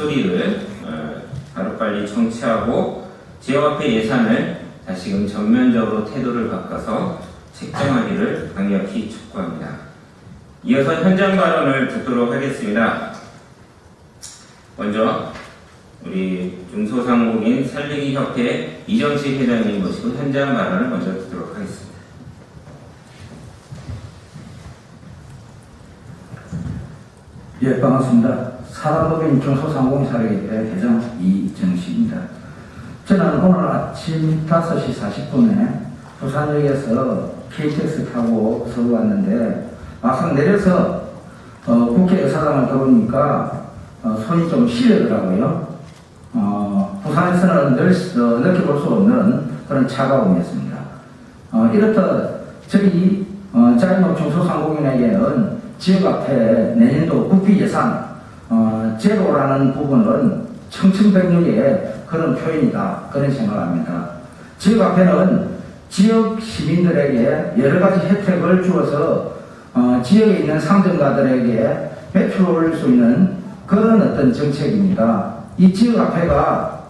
소리를 어, 하루빨리 청취하고 지역화폐 예산을 다시금 전면적으로 태도를 바꿔서 책정하기를 강력히 촉구합니다. 이어서 현장 발언을 듣도록 하겠습니다. 먼저 우리 중소상공인 살리기 협회 이정식 회장님 모시고 현장 발언을 먼저 듣도록 하겠습니다. 예, 반갑습니다. 사단법인 중소상공사회의 회장 이정식입니다. 저는 오늘 아침 5시 40분에 부산역에서 KTX 타고 서울 왔는데 막상 내려서 어, 국회 의사당을 들어오니까 어, 손이 좀 시려더라고요. 어, 부산에서는 늘, 어, 느껴볼 수 없는 그런 차가움이었습니다. 어, 이렇듯 저희 어, 자영업 중소상공인에게는 지역 앞에 내년도 국비 예산 어, 제로라는 부분은 청천백력의 그런 표현이다 그런 생각을 합니다. 지역 앞에는 지역 시민들에게 여러 가지 혜택을 주어서 어, 지역에 있는 상점가들에게 매출을 올릴 수 있는 그런 어떤 정책입니다. 이 지역 앞에가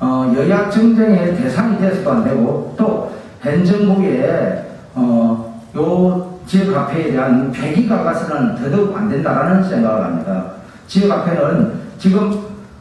어, 여야 정쟁의 대상이 돼서도 안 되고 또현 정부의 어, 요 지역 화폐에 대한 배기가 가서는 더더욱 안 된다라는 생각을 합니다. 지역 화폐는 지금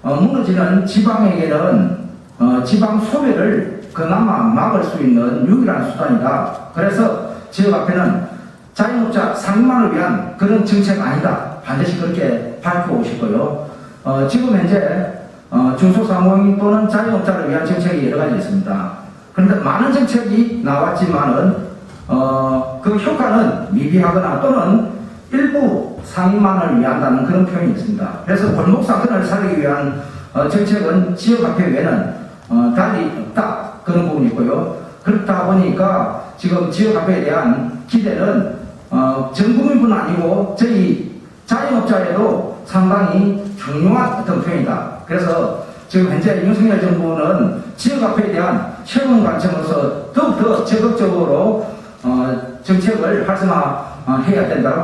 어, 무너지는 지방에게는 어, 지방 소외를 그나마 막을 수 있는 유일한 수단이다. 그래서 지역 화폐는 자영업자 상만을 위한 그런 정책 아니다. 반드시 그렇게 밝히고 싶고요. 어, 지금 현재 어, 중소상공인 또는 자영업자를 위한 정책이 여러 가지 있습니다. 그런데 많은 정책이 나왔지만은 어, 그 효과는 미비하거나 또는 일부 상인만을 위한다는 그런 표현이 있습니다. 그래서 골목 상권을 살리기 위한 어, 정책은 지역화폐 외에는 어, 달리 없다 그런 부분이 있고요. 그렇다 보니까 지금 지역화폐에 대한 기대는 어, 전 국민뿐 아니고 저희 자영업자에도 상당히 중요한 어떤 표현이다. 그래서 지금 현재 윤석열 정부는 지역화폐에 대한 새로운 관점으로서 더욱더 적극적으로 어, 정책을 활성화해야 된다고